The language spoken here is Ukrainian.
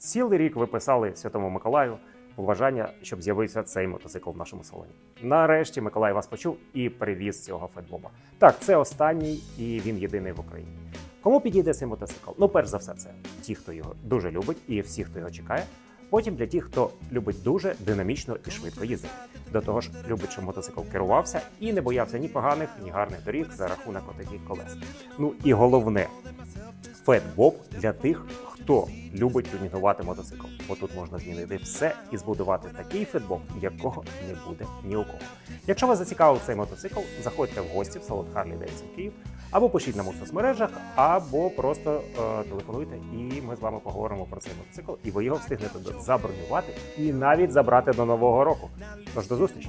Цілий рік ви писали Святому Миколаю побажання, щоб з'явився цей мотоцикл в нашому салоні. Нарешті Миколай вас почув і привіз цього фетбоба. Так, це останній і він єдиний в Україні. Кому підійде цей мотоцикл? Ну, перш за все, це ті, хто його дуже любить, і всі, хто його чекає. Потім для тих, хто любить дуже динамічно і швидко їздити. До того ж, любить, щоб мотоцикл керувався і не боявся ні поганих, ні гарних доріг за рахунок отаких колес. Ну і головне, фетбоб для тих, хто любить тюнінгувати мотоцикл. Бо тут можна змінити все і збудувати такий фетбоб, якого не буде ні у кого. Якщо вас зацікавив цей мотоцикл, заходьте в гості в салон Харлі Davidson Київ, або пишіть нам у соцмережах, або просто е, телефонуйте, і ми з вами поговоримо про цей мотоцикл, і ви його встигнете забронювати і навіть забрати до нового року. Тож до зустрічі!